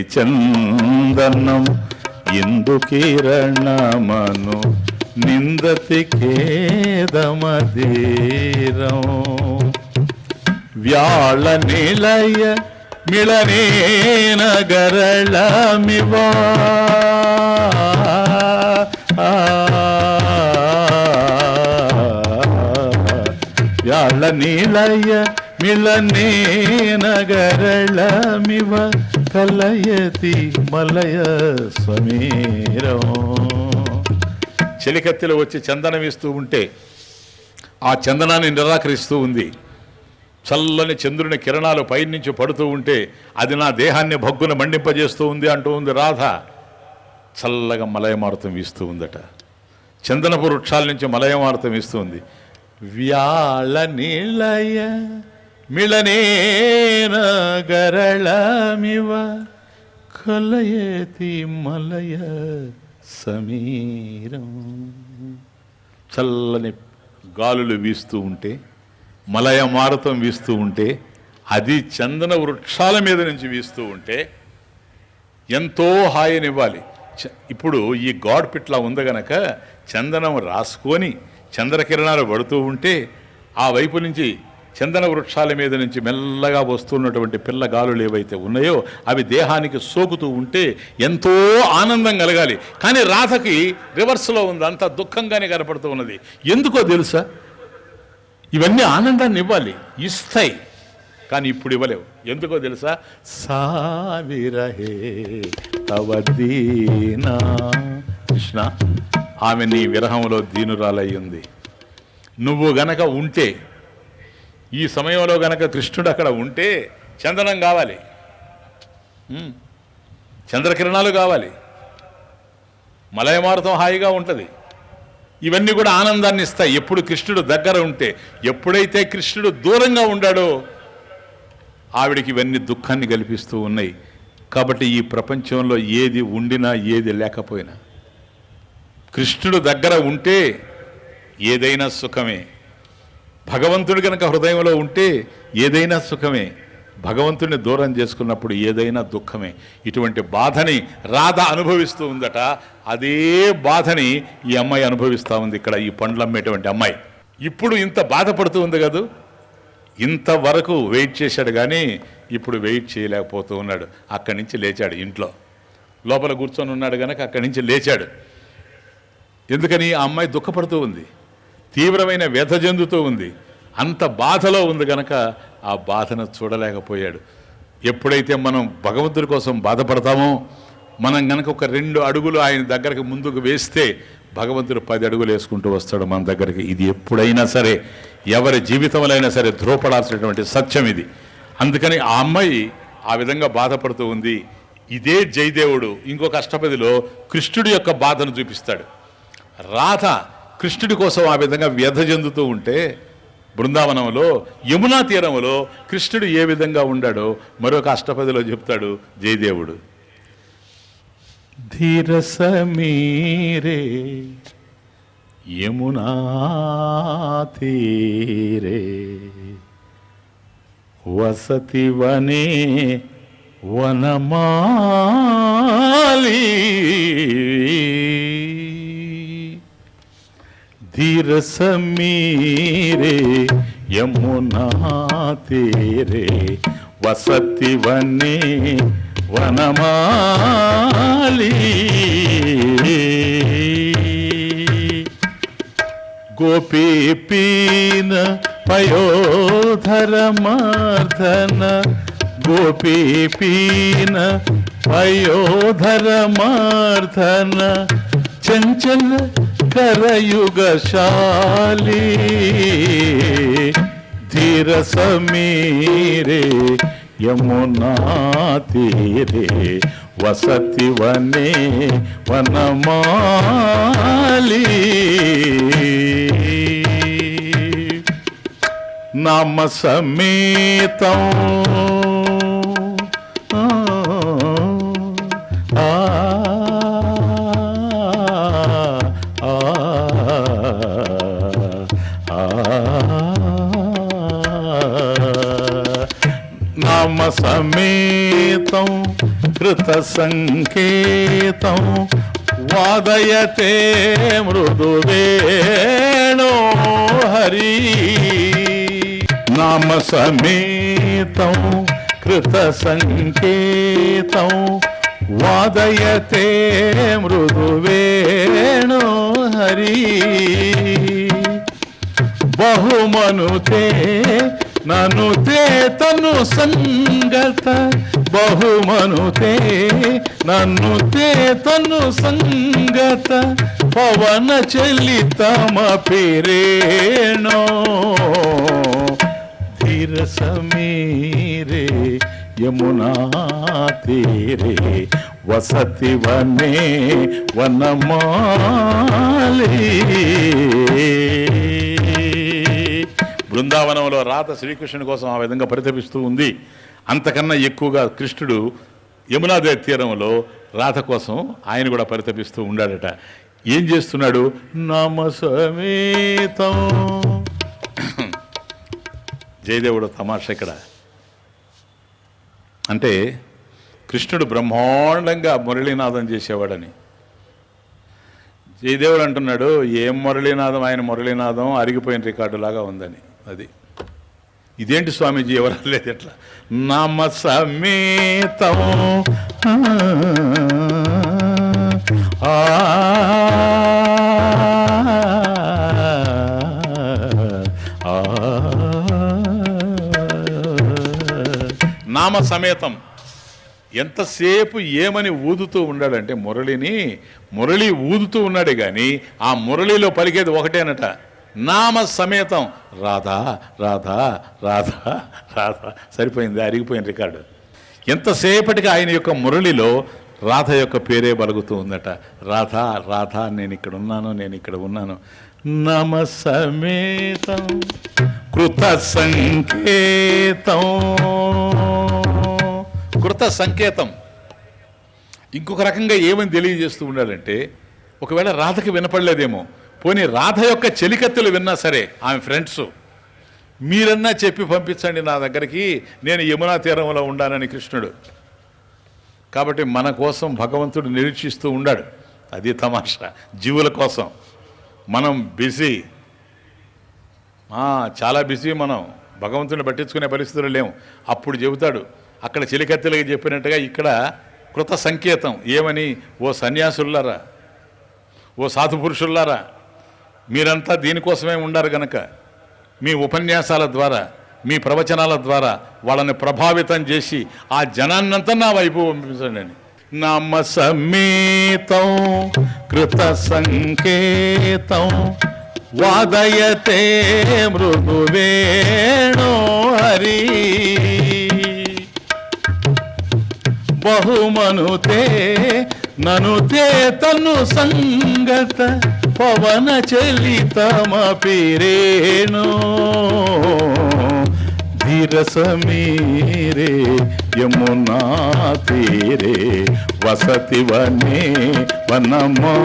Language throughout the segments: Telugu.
ఎత్తి చందనం ఇందు కిరణమను నిందతి ఖేదమదీరం వ్యాళ నిలయ మిళనే నగరళమివా వ్యాళ నిలయ మిళనే నగరళమివ కలయతి మలయ సమీరం. చెలికత్తెలు వచ్చి చందనం ఇస్తూ ఉంటే ఆ చందనాన్ని నిరాకరిస్తూ ఉంది. చల్లని చంద్రుని కిరణాలు పైనుంచి పడుతూ ఉంటే అది నా దేహాన్ని భగ్గున మండింపజేస్తూ ఉంది అంటూ ఉంది రాధ. చల్లగా మలయమారుతం వీస్తూ ఉందట. చందనపు వృక్షాల నుంచి మలయమారుతం ఇస్తూ ఉంది. వ్యాళ నిలయ మిళనేన గరళమివ కలయతి మలయ సమీరం. చల్లని గాలులు వీస్తూ ఉంటే మలయ మారుతం వీస్తూ ఉంటే అది చందన వృక్షాల మీద నుంచి వీస్తూ ఉంటే ఎంతో హాయినివ్వాలి. చ- ఇప్పుడు ఈ గాడ్ పిట్లా ఉంది గనక చందనం రాసుకొని చంద్రకిరణాలు పడుతూ ఉంటే ఆ వైపు నుంచి చందన వృక్షాల మీద నుంచి మెల్లగా వస్తున్నటువంటి పిల్ల గాలులు ఏవైతే ఉన్నాయో అవి దేహానికి సోకుతూ ఉంటే ఎంతో ఆనందం కలగాలి. కానీ రాధకి రివర్స్లో ఉంది అంత దుఃఖంగానే కనపడుతూ ఉన్నది. ఎందుకో తెలుసా? ఇవన్నీ ఆనందాన్ని ఇవ్వాలి ఇస్తాయి కానీ ఇప్పుడు ఇవ్వలేవు. ఎందుకో తెలుసా? సావిరహే తవదీనా కృష్ణ ఆమె నీ విరహంలో దీనురాలయ్యింది నువ్వు గనక ఉంటే ఈ సమయంలో గనక కృష్ణుడు అక్కడ ఉంటే చందనం కావాలి. చంద్రకిరణాలు కావాలి. మలయమారుతం హాయిగా ఉంటుంది. ఇవన్నీ కూడా ఆనందాన్ని ఇస్తాయి. ఎప్పుడు కృష్ణుడు దగ్గర ఉంటే ఎప్పుడైతే కృష్ణుడు దూరంగా ఉండాడో ఆవిడికి ఇవన్నీ దుఃఖాన్ని కల్పిస్తూ ఉన్నాయి. కాబట్టి ఈ ప్రపంచంలో ఏది ఉండినా ఏది లేకపోయినా కృష్ణుడు దగ్గర ఉంటే ఏదైనా సుఖమే. భగవంతుడు కనుక హృదయంలో ఉంటే ఏదైనా సుఖమే. భగవంతుడిని దూరం చేసుకున్నప్పుడు ఏదైనా దుఃఖమే. ఇటువంటి బాధని రాధ అనుభవిస్తూ ఉందట. అదే బాధని ఈ అమ్మాయి అనుభవిస్తూ ఉంది ఇక్కడ ఈ పండ్లు అమ్మేటువంటి అమ్మాయి. ఇప్పుడు ఇంత బాధపడుతూ ఉంది కదూ? ఇంతవరకు వెయిట్ చేశాడు కానీ ఇప్పుడు వెయిట్ చేయలేకపోతూ ఉన్నాడు. అక్కడి నుంచి లేచాడు ఇంట్లో. లోపల కూర్చొని ఉన్నాడు కనుక అక్కడి నుంచి లేచాడు. ఎందుకని ఆ అమ్మాయి దుఃఖపడుతూ ఉంది? తీవ్రమైన వ్యధ చెందుతూ ఉంది. అంత బాధలో ఉంది గనక ఆ బాధను చూడలేకపోయాడు. ఎప్పుడైతే మనం భగవంతుడి కోసం బాధపడతామో మనం గనక ఒక రెండు అడుగులు ఆయన దగ్గరకు ముందుకు వేస్తే భగవంతుడు పది అడుగులు వేసుకుంటూ వస్తాడు మన దగ్గరికి. ఇది ఎప్పుడైనా సరే ఎవరి జీవితంలో అయినా సరే ధ్రువపడాల్సినటువంటి సత్యం ఇది. అందుకని ఆ అమ్మాయి ఆ విధంగా బాధపడుతూ ఉంది. ఇదే జయదేవుడు ఇంకొక అష్టపదిలో కృష్ణుడి యొక్క బాధను చూపిస్తాడు. రాధ కృష్ణుడి కోసం ఆ విధంగా వ్యధ చెందుతూ ఉంటే బృందావనంలో యమునా తీరంలో కృష్ణుడు ఏ విధంగా ఉండాడో మరొక అష్టపదిలో చెప్తాడు జయదేవుడు. ధీర సమీరే యమునా తీరే వసతి వనే వనమాలి धीर समीरे यमुना तेरे वसति वने वनमाली गोपी पीन पयोधर मर्दन गोपी కరయుగశాలి ధీర సమీరే యమునా తీరే వసతి వనే వనమాలి. నామ సమేతం సంకేతం వాదయతే మృదువేణో హరి. నామ సమేతం కృత సంకేతం వాదయతే మృదువేణో హరి. బహుమనుతే ననుతే తను సంగత బహుమనుతే నన్నుతే తను సంగత పవన చలితమ పిరేణో. ధీర సమీరే యమునా తీరే వసతి వనే వనమాలి. బృందావనంలో రాత శ్రీకృష్ణుని కోసం ఆ విధంగా పరితపిస్తూ ఉంది. అంతకన్నా ఎక్కువగా కృష్ణుడు యమునాదే తీరంలో రాధ కోసం ఆయన కూడా పరితపిస్తూ ఉండాడట. ఏం చేస్తున్నాడు? నమ సమేతం జయదేవుడు తమాష ఇక్కడ. అంటే కృష్ణుడు బ్రహ్మాండంగా మురళీనాదం చేసేవాడని. జయదేవుడు అంటున్నాడు ఏం మురళీనాదం? ఆయన మురళీనాదం అరిగిపోయిన రికార్డు లాగా ఉందని. అది. ఇదేంటి స్వామీజీ ఎవరు లేదు ఎట్లా నామ సమేతం. నామ సమేతం. ఎంతసేపు ఏమని ఊదుతూ ఉన్నాడంటే మురళిని మురళి ఊదుతూ ఉన్నాడే కానీ ఆ మురళిలో పలికేది ఒకటేనట. నామ సమేతం రాధా రాధా రాధా రాధా. సరిపోయింది అరిగిపోయిన రికార్డు. ఎంతసేపటికి ఆయన యొక్క మురళిలో రాధ యొక్క పేరే బలుగుతూ ఉందట. రాధా రాధా నేను ఇక్కడ ఉన్నాను నేను ఇక్కడ ఉన్నాను. నమ సమేతం కృత సంకేతం. కృత సంకేతం. ఇంకొక రకంగా ఏమని తెలియజేస్తూ ఉండాలంటే ఒకవేళ రాధకి వినపడలేదేమో పోనీ రాధ యొక్క చెలికత్తెలు విన్నా సరే ఆమె ఫ్రెండ్స్ మీరన్నా చెప్పి పంపించండి నా దగ్గరికి నేను యమునా తీరంలో ఉండానని కృష్ణుడు. కాబట్టి మన కోసం భగవంతుడు నిరీక్షిస్తూ ఉండాడు. అది తమాషా. జీవుల కోసం. మనం బిజీ. చాలా బిజీ మనం. భగవంతుని పట్టించుకునే పరిస్థితులు లేవు. అప్పుడు చెబుతాడు అక్కడ చెలికత్తెలకి చెప్పినట్టుగా ఇక్కడ కృత సంకేతం. ఏమని? ఓ సన్యాసుల్లారా? ఓ సాధు పురుషుల్లారా మీరంతా దీనికోసమే ఉండారు గనక. మీ ఉపన్యాసాల ద్వారా మీ ప్రవచనాల ద్వారా వాళ్ళని ప్రభావితం చేసి ఆ జనాన్నంతా నా వైపు పంపించండి. అని సమేతం కృత సంకేతం వాదయతే మృదువేణో హరి. బహుమనుతే ననుతే తను సంగత పవన చలితమ పిరేణో. ధీర సమీరే యమునా తీరే వసతి వనే వనమాలి.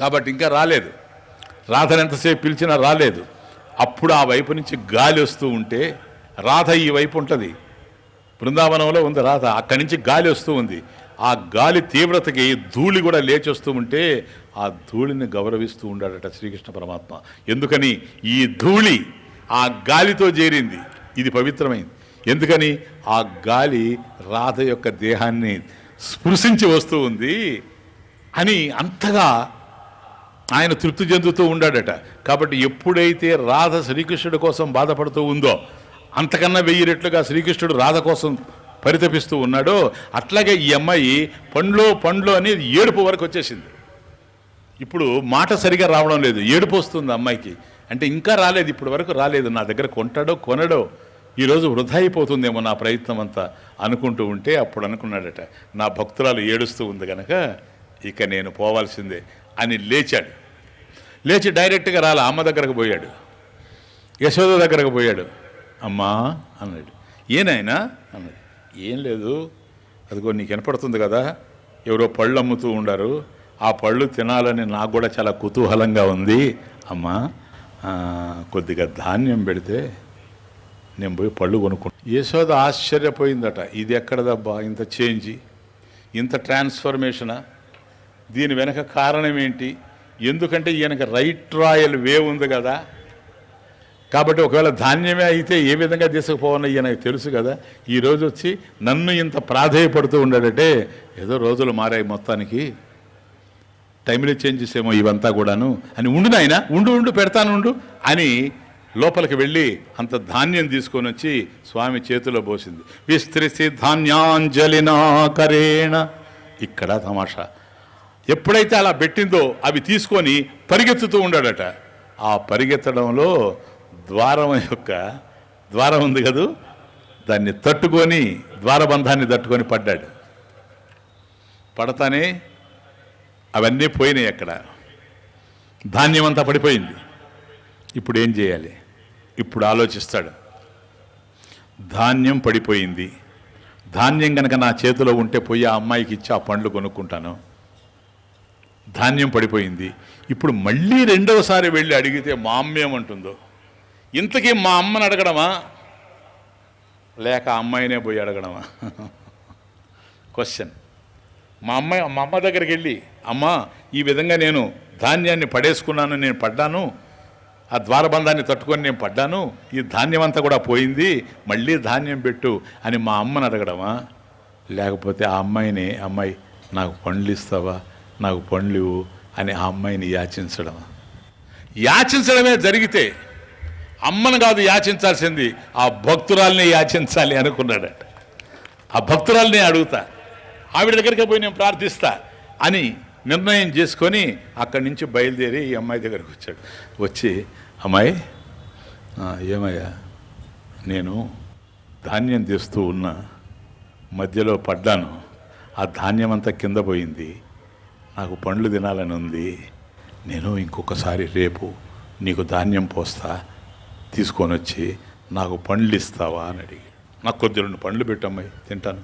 కాబట్టి ఇంకా రాలేదు. రాధను ఎంతసేపు పిలిచినా రాలేదు. అప్పుడు ఆ వైపు నుంచి గాలి వస్తూ ఉంటే రాధ ఈ వైపు ఉంటుంది. బృందావనంలో ఉంది రాధ. అక్కడి నుంచి గాలి వస్తూ ఉంది. ఆ గాలి తీవ్రతకి ధూళి కూడా లేచి వస్తూ ఉంటే ఆ ధూళిని గౌరవిస్తూ ఉండాడట శ్రీకృష్ణ పరమాత్మ. ఎందుకని? ఈ ధూళి ఆ గాలితో చేరింది. ఇది పవిత్రమైంది. ఎందుకని? ఆ గాలి రాధ యొక్క దేహాన్ని స్పృశించి వస్తూ ఉంది అని అంతగా ఆయన తృప్తి చెందుతూ ఉండాడట. కాబట్టి ఎప్పుడైతే రాధ శ్రీకృష్ణుడి కోసం బాధపడుతూ ఉందో అంతకన్నా వెయ్యి రెట్లుగా శ్రీకృష్ణుడు రాధ కోసం పరితపిస్తూ ఉన్నాడో. అట్లాగే ఈ అమ్మాయి పండ్లో పండ్లో అని ఏడుపు వరకు వచ్చేసింది. ఇప్పుడు మాట సరిగా రావడం లేదు. ఏడుపు వస్తుంది అమ్మాయికి. అంటే ఇంకా రాలేదు ఇప్పటి వరకు రాలేదు. నా దగ్గర కొంటాడో కొనడో. ఈరోజు వృధా అయిపోతుందేమో నా ప్రయత్నం అంతా అనుకుంటూ ఉంటే అప్పుడు అనుకున్నాడట. నా భక్తురాలు ఏడుస్తూ ఉంది కనుక ఇక నేను పోవాల్సిందే అని లేచాడు. లేచి డైరెక్ట్గా రాలే. అమ్మ దగ్గరకు పోయాడు. యశోద దగ్గరకు పోయాడు. అమ్మా అన్నాడు. ఏనాయనా? అన్నాడు. ఏం లేదు. అదిగో నీకు వినపడుతుంది కదా. ఎవరో పళ్ళు అమ్ముతూ ఉండారు. ఆ పళ్ళు తినాలని నాకు కూడా చాలా కుతూహలంగా ఉంది. అమ్మా కొద్దిగా ధాన్యం పెడితే నేను పోయి పళ్ళు కొనుక్కుంటా. యశోద ఆశ్చర్యపోయిందట. ఇది ఎక్కడదబ్బా? ఇంత చేంజ్. ఇంత ట్రాన్స్ఫర్మేషనా? దీని వెనక కారణం ఏంటి? ఎందుకంటే ఈయనకి రైట్ రాయల్ వే ఉంది కదా. కాబట్టి ఒకవేళ ధాన్యమే అయితే ఏ విధంగా తీసుకుపోవాలో ఈయనకు తెలుసు కదా. ఈరోజు వచ్చి నన్ను ఇంత ప్రాధేయపడుతూ ఉండడంటే ఏదో రోజులు మారాయి మొత్తానికి. టైంలో చేంజెస్ ఏమో ఇవంతా కూడాను. అని ఉండు నాయన ఉండు ఉండు పెడతాను ఉండు అని లోపలికి వెళ్ళి అంత ధాన్యం తీసుకొని వచ్చి స్వామి చేతిలో పోసింది. విస్తరిసి ధాన్యాంజలినాకరేణ ఇక్కడ తమాషా. ఎప్పుడైతే అలా పెట్టిందో అవి తీసుకొని పరిగెత్తుతూ ఉండాడట. ఆ పరిగెత్తడంలో ద్వారం యొక్క ద్వారం ఉంది కదూ? దాన్ని తట్టుకొని ద్వారబంధాన్ని తట్టుకొని పడ్డాడు. పడతానే అవన్నీ పోయినాయి అక్కడ. ధాన్యం అంతా పడిపోయింది. ఇప్పుడు ఏం చేయాలి? ఇప్పుడు ఆలోచిస్తాడు. ధాన్యం పడిపోయింది. ధాన్యం కనుక నా చేతిలో ఉంటే పోయి ఆ అమ్మాయికి ఇచ్చి ఆ పండ్లు కొనుక్కుంటాను. ధాన్యం పడిపోయింది. ఇప్పుడు మళ్ళీ రెండవసారి వెళ్ళి అడిగితే మా అమ్మ ఏమంటుందో? ఇంతకీ మా అమ్మని అడగడమా? లేక అమ్మాయినే పోయి అడగడమా? క్వశ్చన్ మా అమ్మాయి మా అమ్మ దగ్గరికి వెళ్ళి అమ్మ ఈ విధంగా నేను ధాన్యాన్ని పడేసుకున్నాను నేను పడ్డాను. ఆ ద్వారబంధాన్ని తట్టుకొని నేను పడ్డాను. ఈ ధాన్యం అంతా కూడా పోయింది. మళ్ళీ ధాన్యం పెట్టు అని మా అమ్మని అడగడమా? లేకపోతే ఆ అమ్మాయిని అమ్మాయి నాకు పండ్లు ఇస్తావా? నాకు పండ్లు అని ఆ అమ్మాయిని యాచించడమా? యాచించడమే జరిగితే అమ్మను కాదు యాచించాల్సింది ఆ భక్తురాల్ని యాచించాలి అనుకున్నాడట. ఆ భక్తురాల్ని అడుగుతా ఆవిడ దగ్గరికి పోయి నేను ప్రార్థిస్తా అని నిర్ణయం చేసుకొని అక్కడి నుంచి బయలుదేరి ఈ అమ్మాయి దగ్గరికి వచ్చాడు. వచ్చి అమ్మాయి ఏమయ్యా నేను ధాన్యం తీస్తూ ఉన్నా మధ్యలో పడ్డాను. ఆ ధాన్యం అంతా కింద పోయింది. నాకు పండ్లు తినాలని ఉంది. నేను ఇంకొకసారి రేపు నీకు ధాన్యం పోస్తా. తీసుకొని వచ్చి నాకు పండ్లు ఇస్తావా అని అడిగి నాకు కొద్ది రెండు పండ్లు పెట్టమ్మాయి తింటాను.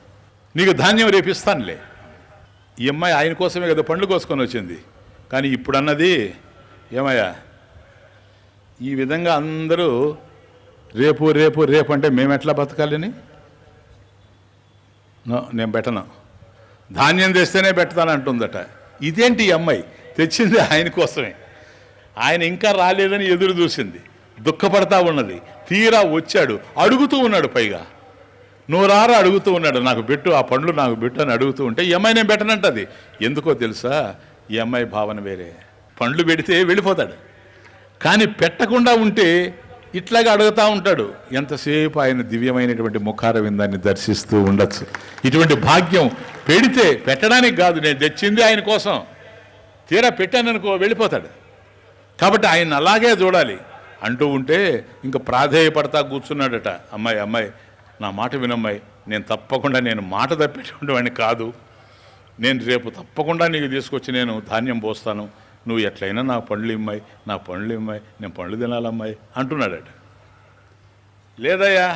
నీకు ధాన్యం రేపు ఇస్తానులే. ఈ అమ్మాయి ఆయన కోసమే కదా పండ్లు కోసుకొని వచ్చింది. కానీ ఇప్పుడు అన్నది ఏమయ్యా ఈ విధంగా అందరూ రేపు రేపు రేపు అంటే మేము ఎట్లా బతకాలని? నేను పెట్టను. ధాన్యం తెస్తేనే పెడతానంటుందట ఇదేంటి ఈ అమ్మాయి? తెచ్చింది ఆయన కోసమే. ఆయన ఇంకా రాలేదని ఎదురు చూసింది. దుఃఖపడతా ఉన్నది. తీరా వచ్చాడు. అడుగుతూ ఉన్నాడు పైగా. నూరారా అడుగుతూ ఉన్నాడు. నాకు పెట్టు ఆ పండ్లు నాకు పెట్టు అని అడుగుతూ ఉంటే ఈ అమ్మాయి నేను పెట్టనంటది. ఎందుకో తెలుసా? ఈ అమ్మాయి భావన వేరే. పండ్లు పెడితే వెళ్ళిపోతాడు. కానీ పెట్టకుండా ఉంటే ఇట్లాగే అడుగుతూ ఉంటాడు. ఎంతసేపు ఆయన దివ్యమైనటువంటి ముఖారవిందాన్ని దర్శిస్తూ ఉండొచ్చు. ఇటువంటి భాగ్యం పెడితే పెట్టడానికి కాదు. నేను తెచ్చింది ఆయన కోసం. తీరా పెట్టాననుకో వెళ్ళిపోతాడు. కాబట్టి ఆయన అలాగే చూడాలి. అంటూ ఉంటే ఇంకా ప్రాధేయపడతా కూర్చున్నాడట. అమ్మాయి అమ్మాయి నా మాట వినమ్మాయి నేను తప్పకుండా నేను మాట తప్పేటువంటి కాదు. నేను రేపు తప్పకుండా నీకు తీసుకొచ్చి నేను ధాన్యం పోస్తాను. నువ్వు ఎట్లయినా నా పండ్లు ఇమ్మాయి నా పండ్లు ఇమ్మాయి నేను పండ్లు తినాలమ్మాయి అంటున్నాడట. లేదయ్యా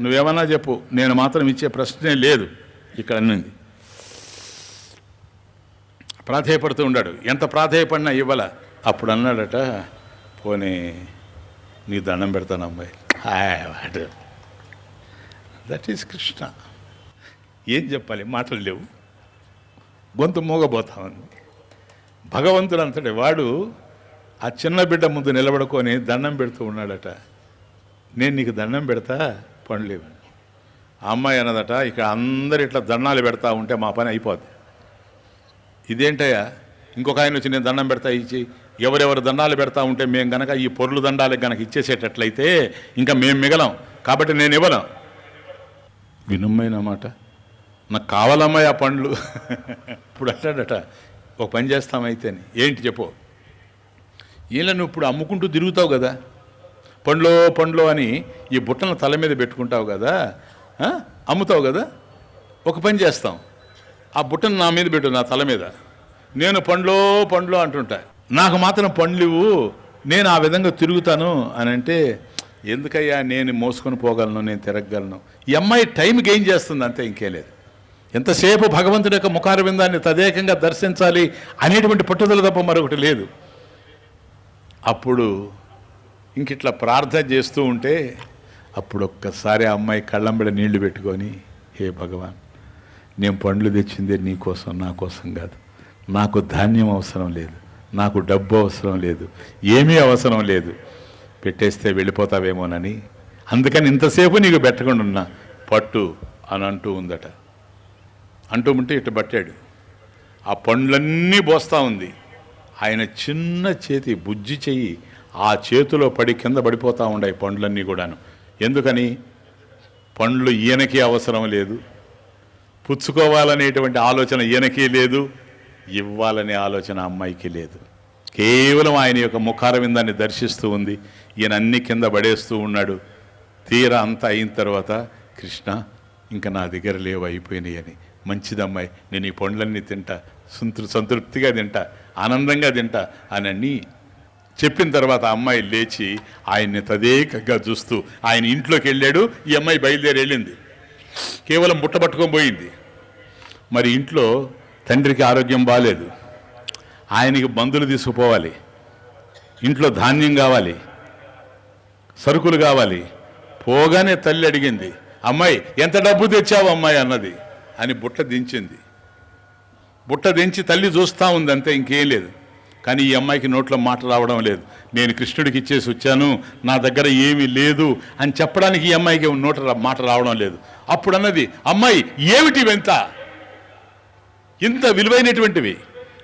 నువ్వేమన్నా చెప్పు నేను మాత్రం ఇచ్చే ప్రశ్నే లేదు. ఇక్కడ అన్నింది. ప్రాధేయపడుతూ ఉన్నాడు ఎంత ప్రాధేయపడినా ఇవ్వాల? అప్పుడు అన్నాడట పోనీ నీ దండం పెడతాను అమ్మాయి. హాయ్ వాడు. దట్ ఈస్ కృష్ణ ఏం చెప్పాలి? మాటలు లేవు. గొంతు మూగబోతా ఉంది భగవంతుడు అంతటి వాడు ఆ చిన్న బిడ్డ ముందు నిలబడుకొని దండం పెడుతూ ఉన్నాడట. నేను నీకు దండం పెడతా? పండ్లు ఆ అమ్మాయి అన్నదట ఇక్కడ అందరు ఇట్లా దండాలు పెడతా ఉంటే మా పని అయిపోద్ది. ఇదేంటయ్యా? ఇంకొక ఆయన వచ్చి నేను దండం పెడతా ఇచ్చి ఎవరెవరు దండాలు పెడతా ఉంటే మేము గనక ఈ పొరులు దండాలకు గనక ఇచ్చేసేటట్లయితే ఇంకా మేము మిగలం. కాబట్టి నేను ఇవ్వను వినుమ్మైన మాట. నాకు కావాలమ్మా ఆ పండ్లు. ఇప్పుడు అట్లాడట ఒక పని చేస్తామైతేని ఏంటి చెప్పు. ఇలా నువ్వు ఇప్పుడు అమ్ముకుంటూ తిరుగుతావు కదా. పండ్లో పండ్లో అని ఈ బుట్టను తల మీద పెట్టుకుంటావు కదా. అమ్ముతావు కదా. ఒక పని చేస్తాం. ఆ బుట్టను నా మీద పెట్టు నా తల మీద. నేను పండ్లో పండ్లో అంటుంటా. నాకు మాత్రం పండ్లు నేను ఆ విధంగా తిరుగుతాను అని అంటే ఎందుకయ్యా నేను మోసుకొని పోగలను నేను తిరగగలను. ఈ అమ్మాయి టైం గెయిన్ చేస్తుంది అంతే ఇంకే లేదు. ఎంతసేపు భగవంతుడి యొక్క ముఖారవిందాన్ని తదేకంగా దర్శించాలి అనేటువంటి పట్టుదల తప్ప మరొకటి లేదు. అప్పుడు ఇంకిట్లా ప్రార్థన చేస్తూ ఉంటే అప్పుడు ఒక్కసారి ఆ అమ్మాయి కళ్ళంబిడ నీళ్ళు పెట్టుకొని హే భగవాన్ నేను పండ్లు తెచ్చిందే నీ కోసం నా కోసం కాదు. నాకు ధాన్యం అవసరం లేదు. నాకు డబ్బు అవసరం లేదు ఏమీ అవసరం లేదు. పెట్టేస్తే వెళ్ళిపోతావేమోనని. అందుకని ఇంతసేపు నీకు పెట్టకుండా ఉన్నా పట్టు అని అంటూ ఉందట. అంటూ ఉంటే ఇటు పట్టాడు. ఆ పండ్లన్నీ పోస్తా ఉంది. ఆయన చిన్న చేతి బుజ్జి చెయ్యి ఆ చేతిలో పడి కింద పడిపోతూ ఉండే పండ్లన్నీ కూడాను. ఎందుకని? పండ్లు ఈయనకి అవసరం లేదు. పుచ్చుకోవాలనేటువంటి ఆలోచన ఈయనకి లేదు. ఇవ్వాలనే ఆలోచన అమ్మాయికి లేదు. కేవలం ఆయన యొక్క ముఖారవిందాన్ని దర్శిస్తూ ఉంది. ఈయన అన్ని కింద పడేస్తూ ఉన్నాడు. తీరా అంతా అయిన తర్వాత కృష్ణ ఇంకా నా దగ్గర లేవు అయిపోయినాయి అని. మంచిదమ్మాయి నేను ఈ పండ్లన్నీ తింటా. సంతృ సంతృప్తిగా తింటా. ఆనందంగా తింటా. అని చెప్పిన తర్వాత అమ్మాయి లేచి ఆయన్ని తదేకంగా చూస్తూ ఆయన ఇంట్లోకి వెళ్ళాడు. ఈ అమ్మాయి బయలుదేరి వెళ్ళింది. కేవలం బుట్ట పట్టుకొని పోయింది. మరి ఇంట్లో తండ్రికి ఆరోగ్యం బాగాలేదు ఆయనకి బంధులు తీసుకుపోవాలి. ఇంట్లో ధాన్యం కావాలి. సరుకులు కావాలి. పోగానే తల్లి అడిగింది అమ్మాయి ఎంత డబ్బు తెచ్చావు అమ్మాయి? అన్నది. అని బుట్ట దించింది. బుట్ట దించి తల్లి చూస్తూ ఉంది అంతే ఇంకేం లేదు. కానీ ఈ అమ్మాయికి నోట్లో మాట రావడం లేదు. నేను కృష్ణుడికి ఇచ్చేసి వచ్చాను నా దగ్గర ఏమీ లేదు అని చెప్పడానికి ఈ అమ్మాయికి నోట మాట రావడం లేదు. అప్పుడు అన్నది అమ్మాయి ఏమిటి వెంత? ఇంత విలువైనటువంటివి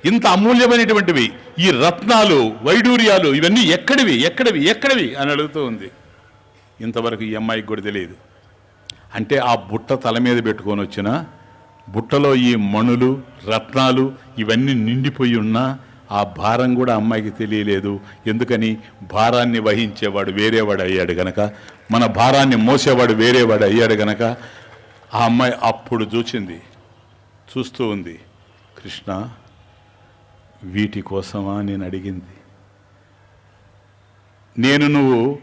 ఇంత అమూల్యమైనటువంటివి ఈ రత్నాలు వైడూర్యాలు ఇవన్నీ ఎక్కడివి ఎక్కడివి ఎక్కడివి అని అడుగుతూ ఉంది. ఇంతవరకు ఈ అమ్మాయికి కూడా తెలియదు. అంటే ఆ బుట్ట తల మీద పెట్టుకొని వచ్చిన బుట్టలో ఈ మణులు రత్నాలు ఇవన్నీ నిండిపోయి ఉన్నా ఆ భారం కూడా అమ్మాయికి తెలియలేదు. ఎందుకని? భారాన్ని వహించేవాడు వేరేవాడు అయ్యాడు గనక. మన భారాన్ని మోసేవాడు వేరేవాడు అయ్యాడు గనక. ఆ అమ్మాయి అప్పుడు చూచింది చూస్తూ ఉంది. కృష్ణ వీటి కోసమా నేను అడిగింది. నేను నువ్వు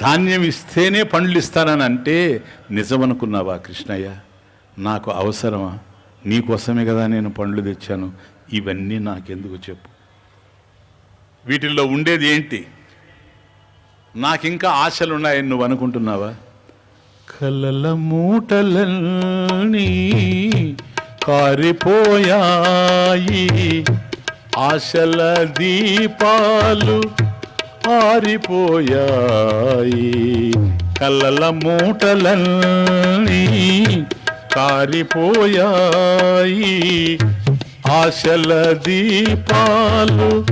ధాన్యం ఇస్తేనే పండ్లు ఇస్తానని అంటే నిజమనుకున్నావా కృష్ణయ్య? నాకు అవసరమా? నీకోసమే కదా నేను పండ్లు తెచ్చాను. ఇవన్నీ నాకెందుకు చెప్పు? వీటిల్లో ఉండేది ఏంటి? నాకింకా ఆశలు ఉన్నాయని నువ్వు అనుకుంటున్నావా? కలల మూటలన్నీ కారిపోయాయి. ఆశల దీపాలు ఆరిపోయాయి. కలల మూటలన్నీ కారిపోయాయి. ఆశల దీపాలు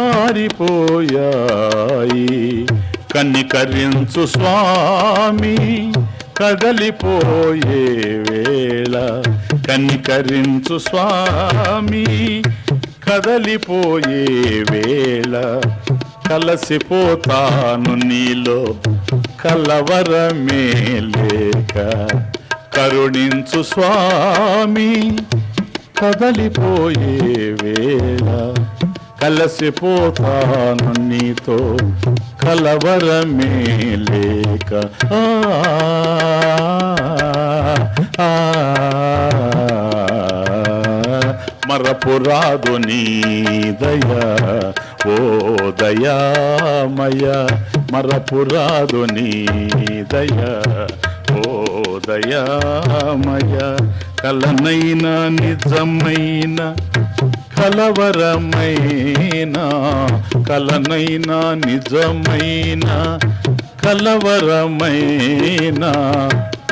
ఆరిపోయాయి. కన్నికరించు స్వామి కదలిపోయే వేళ కనికరించు స్వామి కదలిపోయే వేళ కలసిపోతాను నీలో కలవరమే లేక. కరుణించు స్వామి కదలిపోయే వేళ కలసిపోతాను నీతో కలవరమే లేక. ఆ, మరపురాదు నీ దయ. ఓ దయామయ మరపురాదు నీ దయ. ఓ దయామయ కలనైన నిజమైన కలవరమైన కలనైన నిజమైన కలవరమైన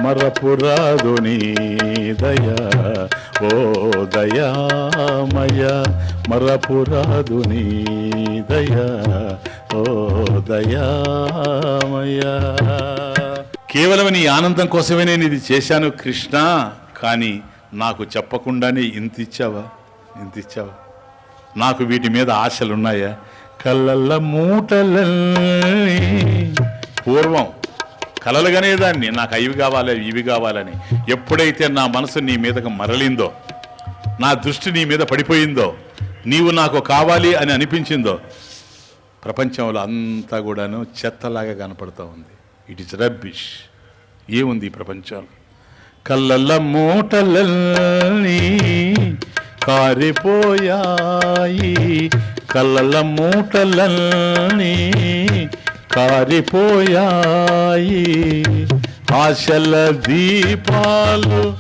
మరపురాదు నీ దయ. ఓ దయామయ మరపురాదు నీ దయ. ఓ దయామయ. కేవలం నీ ఆనందం కోసమే నేను ఇది చేశాను కృష్ణ కానీ నాకు చెప్పకుండానే ఇంత ఇచ్చావా ఇంత ఇచ్చావా నాకు వీటి మీద ఆశలున్నాయా? కళ్ళల్ల మూటలన్నీ. పూర్వం కలలుగానే దాన్ని. నాకు అవి కావాలి ఇవి కావాలని. ఎప్పుడైతే నా మనసు నీ మీదకు మరలిందో నా దృష్టి నీ మీద పడిపోయిందో నీవు నాకు కావాలి అని అనిపించిందో ప్రపంచంలో అంతా కూడాను చెత్తలాగా కనపడుతూ ఉంది. ఇట్ ఇస్ రబ్బిష్ ఏముంది ఈ ప్రపంచంలో కళ్ళల్ల మూటలన్నీ కారిపోయాయి. కళ్ళల మూటలన్నీ కారిపోయాయి ఆశల దీపాలు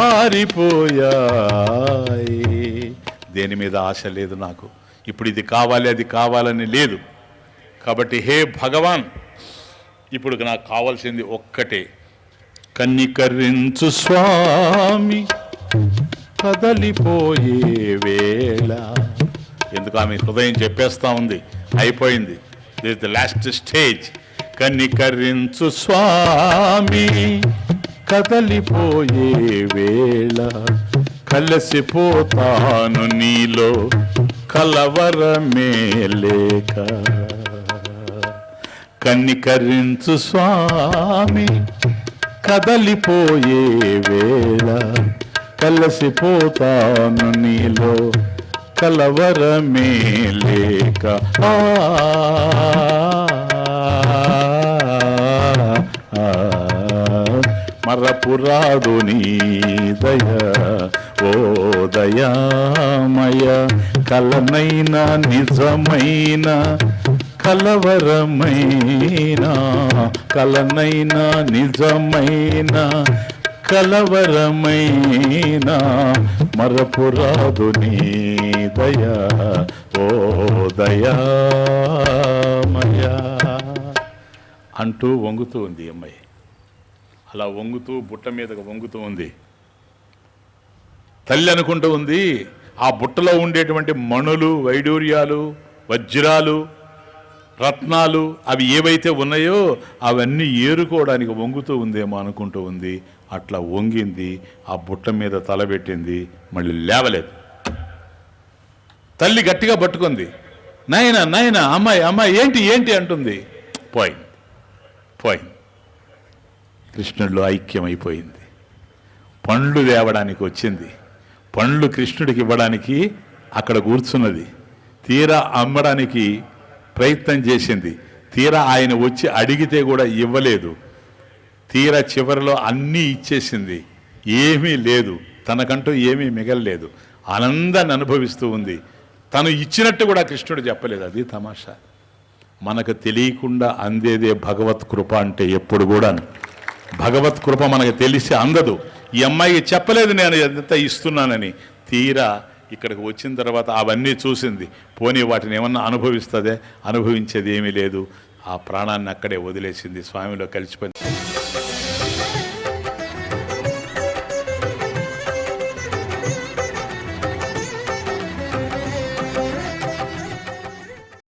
ఆరిపోయాయి. దేని మీద ఆశ లేదు నాకు? ఇప్పుడు ఇది కావాలి అది కావాలని లేదు. కాబట్టి హే భగవాన్ ఇప్పుడు నాకు కావాల్సింది ఒక్కటే. కన్నికరించు స్వామి కదలిపోయే వేళ. ఎందుకు ఆమె హృదయం చెప్పేస్తా ఉంది? అయిపోయింది. దిస్ ద లాస్ట్ స్టేజ్ కనికరించు స్వామి కదలిపోయే వేళ కలసిపోతాను నీలో కలవరమే లేక. కన్నికరించు స్వామి కదలిపోయే వేళ కలసిపోతాను నీలో కలవరమే లేక ఆ, ఆ, దయ ఓ దయామయ. కలనైన నిజమైన కలవరమైన. కలనైన నిజమైన కలవరమైన. మరపురాదు నీ దయ ఓ దయామయా అంటూ వంగుతూ ఉంది అమ్మాయి. అలా వంగుతూ బుట్ట మీదకు వంగుతూ ఉంది. తల్లి అనుకుంటూ ఉంది ఆ బుట్టలో ఉండేటువంటి మణులు వైడూర్యాలు వజ్రాలు రత్నాలు అవి ఏవైతే ఉన్నాయో అవన్నీ ఏరుకోవడానికి వంగుతూ ఉందేమో అనుకుంటూ ఉంది. అట్లా వంగింది ఆ బుట్ట మీద తలబెట్టింది మళ్ళీ లేవలేదు. తల్లి గట్టిగా పట్టుకుంది. నాయన నాయన అమ్మాయి అమ్మాయి ఏంటి ఏంటి? అంటుంది. పోయింది పోయింది కృష్ణుడిలో అయిపోయింది పండ్లు తేవడానికి వచ్చింది. పండ్లు కృష్ణుడికి ఇవ్వడానికి అక్కడ కూర్చున్నది. తీరా అమ్మడానికి ప్రయత్నం చేసింది. తీరా ఆయన వచ్చి అడిగితే కూడా ఇవ్వలేదు. తీరా చివరిలో అన్నీ ఇచ్చేసింది. ఏమీ లేదు. తనకంటూ ఏమీ మిగలలేదు. ఆనందాన్ని అనుభవిస్తూ ఉంది. తను ఇచ్చినట్టు కూడా కృష్ణుడు చెప్పలేదు. అది తమాషా. మనకు తెలియకుండా అందేదే భగవత్ కృప అంటే ఎప్పుడు కూడా భగవత్ కృప మనకు తెలిసి అందదు. ఈ అమ్మాయికి చెప్పలేదు నేను ఎంత ఇస్తున్నానని. తీరా ఇక్కడికి వచ్చిన తర్వాత అవన్నీ చూసింది. పోనీ వాటిని ఏమన్నా అనుభవిస్తుందే? అనుభవించేది ఏమీ లేదు. ఆ ప్రాణాన్ని అక్కడే వదిలేసింది. స్వామిలో కలిసిపోయింది.